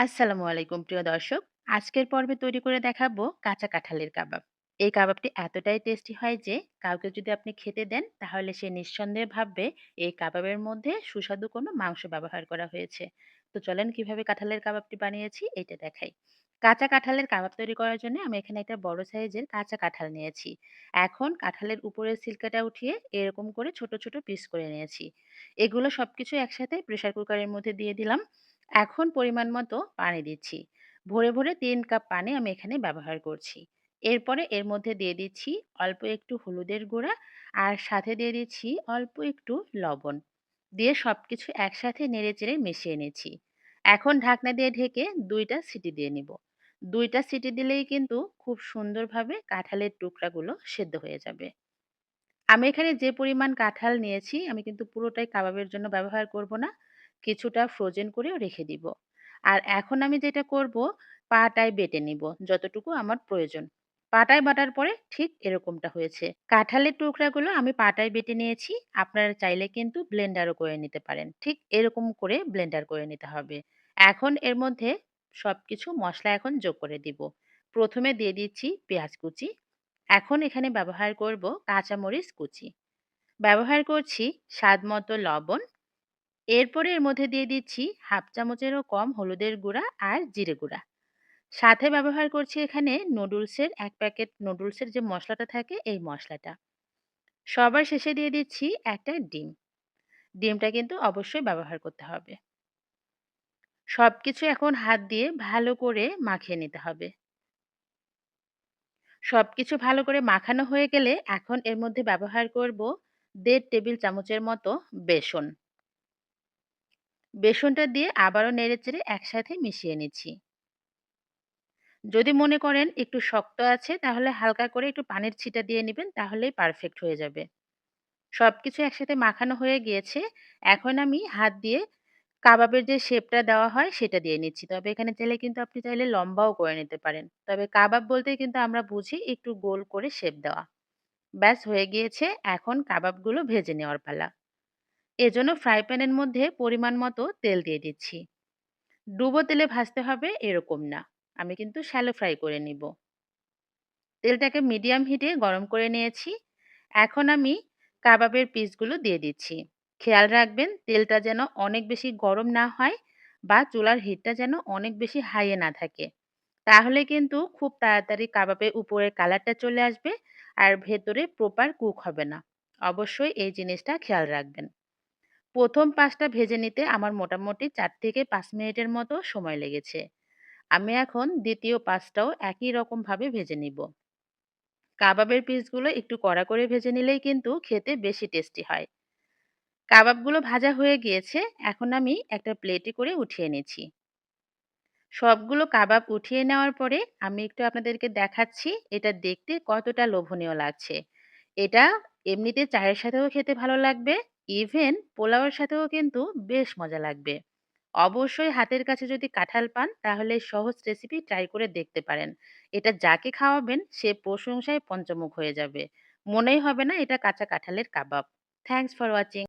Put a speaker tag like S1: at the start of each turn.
S1: আসসালামু আলাইকুম প্রিয় দর্শক। আজকের পর্বে তৈরি করে দেখাবো কাঁচা কাঁঠালের কাবাব। এই কাবাবটি এতটাই টেস্টি হয় যে কাউকে যদি আপনি খেতে দেন তাহলে সে নিঃসন্দেহে ভাববে এই কাবাবের মধ্যে সুস্বাদু কোনো মাংস ব্যবহার করা হয়েছে। তো চলেন কীভাবে কাঁঠালের কাবাবটি বানিয়েছি এটা দেখাই। কাঁচা কাঁঠালের কাবাব তৈরি করার জন্য আমি এখানে একটা বড় সাইজের কাঁচা কাঁঠাল নিয়েছি। এখন কাঁঠালের উপরের ছিলকাটা উঠিয়ে এরকম করে ছোট, ছোট পিস করে নিয়েছি। এগুলো সবকিছু একসাথে প্রেশার কুকারের মধ্যে দিয়ে দিলাম। এখন পরিমাণ মতো পানি দিচ্ছি। ভরে, ভরে তিন কাপ পানি আমি এখানে ব্যবহার করছি। এরপরে এর মধ্যে দিয়ে দিচ্ছি অল্প একটু হলুদের গুঁড়া আর সাথে দিয়ে দিচ্ছি অল্প একটু লবণ। দিয়ে সব কিছু একসাথে নেড়েচেড়ে মিশিয়ে নিচ্ছি। এখন ঢাকনা দিয়ে ঢেকে দুইটা সিটি দিয়ে নিব। দুইটা সিটি দিলেই কিন্তু খুব সুন্দরভাবে কাঁঠালের টুকরাগুলো সেদ্ধ হয়ে যাবে। আমি এখানে যে পরিমাণ কাঁঠাল নিয়েছি আমি কিন্তু পুরোটাই কাবাবের জন্য ব্যবহার করব না। কিছুটা ফ্রোজেন করেও রেখে দিব। আর এখন আমি যেটা করব, পাটায় বেটে নিব যতটুকু আমার প্রয়োজন। পাটায় বাটার পরে ঠিক এরকমটা হয়েছে। কাঁঠালের টুকরাগুলো আমি পাটায় বেটে নিয়েছি। আপনারা চাইলে কিন্তু ব্লেন্ডারও করে নিতে পারেন। ঠিক এরকম করে ব্লেন্ডার করে নিতে হবে। এখন এর মধ্যে সবকিছু মশলা এখন যোগ করে দিব। প্রথমে দিয়ে দিচ্ছি পেঁয়াজ কুচি। এখন এখানে ব্যবহার করব কাঁচামরিচ কুচি। ব্যবহার করছি স্বাদ মতো লবণ এরপরে এর মধ্যে দিয়ে দিচ্ছি হাফ চামচেরও কম হলুদের গুঁড়া আর জিরে গুঁড়া। সাথে ব্যবহার করছি এখানে নুডলসের এক প্যাকেট নুডলসের যে মশলাটা থাকে এই মশলাটা। সবার শেষে দিয়ে দিচ্ছি একটা ডিম। ডিমটা কিন্তু অবশ্যই ব্যবহার করতে হবে। সব কিছু এখন হাত দিয়ে ভালো করে মাখিয়ে নিতে হবে। সব কিছু ভালো করে মাখানো হয়ে গেলে এখন এর মধ্যে ব্যবহার করব দেড় টেবিল চামচের মতো বেসন। বেসনটা দিয়ে আবারও নেড়েচেড়ে একসাথে মিশিয়ে নিচ্ছি। যদি মনে করেন একটু শক্ত আছে, তাহলে হালকা করে একটু পানির ছিটা দিয়ে নেবেন, তাহলেই পারফেক্ট হয়ে যাবে। সব কিছু একসাথে মাখানো হয়ে গিয়েছে। এখন আমি হাত দিয়ে কাবাবের যে শেপটা দেওয়া হয়, সেটা দিয়ে নিচ্ছি। তবে এখানে চাইলে কিন্তু আপনি চাইলে লম্বাও করে নিতে পারেন। তবে কাবাব বলতে কিন্তু আমরা বুঝি একটু গোল করে শেপ দেওয়া। ব্যাস, হয়ে গিয়েছে। এখন কাবাবগুলো ভেজে নেওয়ার পালা। এজন্য ফ্রাই প্যানের মধ্যে পরিমাণ মতো তেল দিয়ে দিচ্ছি। ডুবো তেলে ভাজতে হবে এরকম না, আমি কিন্তু শ্যালো ফ্রাই করে নিব। তেলটাকে মিডিয়াম হিটে গরম করে নিয়েছি। এখন আমি কাবাবের পিসগুলো দিয়ে দিচ্ছি। খেয়াল রাখবেন, তেলটা যেন অনেক বেশি গরম না হয় বা চুলার হিটটা যেন অনেক বেশি হাইয়ে না থাকে। তাহলে কিন্তু খুব তাড়াতাড়ি কাবাবের উপরের কালারটা চলে আসবে আর ভেতরে প্রপার কুক হবে না। অবশ্যই এই জিনিসটা খেয়াল রাখবেন। প্রথম পাঁচটা ভেজে নিতে আমার মোটামুটি চার থেকে পাঁচ মিনিটের মতো সময় লেগেছে। আমি এখন দ্বিতীয় পাঁচটাও একই রকমভাবে ভেজে নিব। কাবাবের পিসগুলো একটু কড়া করে ভেজে নিলেই কিন্তু খেতে বেশি টেস্টি হয়। কাবাবগুলো ভাজা হয়ে গিয়েছে, এখন আমি একটা প্লেটে করে উঠিয়ে নিচ্ছি। সবগুলো কাবাব উঠিয়ে নেওয়ার পরে আমি একটু আপনাদেরকে দেখাচ্ছি, এটা দেখতে কতটা লোভনীয় লাগছে। এটা এমনিতে চায়ের সাথেও খেতে ভালো লাগবে ইভেন পোলাওয়ের সাথেও কিন্তু বেশ মজা লাগবে। অবশ্যই হাতের কাছে যদি কাঁঠাল পান, তাহলে সহজ রেসিপি ট্রাই করে দেখতে পারেন। এটা যাকে খাওয়াবেন, সে প্রশংসায় পঞ্চমুখ হয়ে যাবে। মনেই হবে না এটা কাঁচা কাঁঠালের কাবাব। Thanks for watching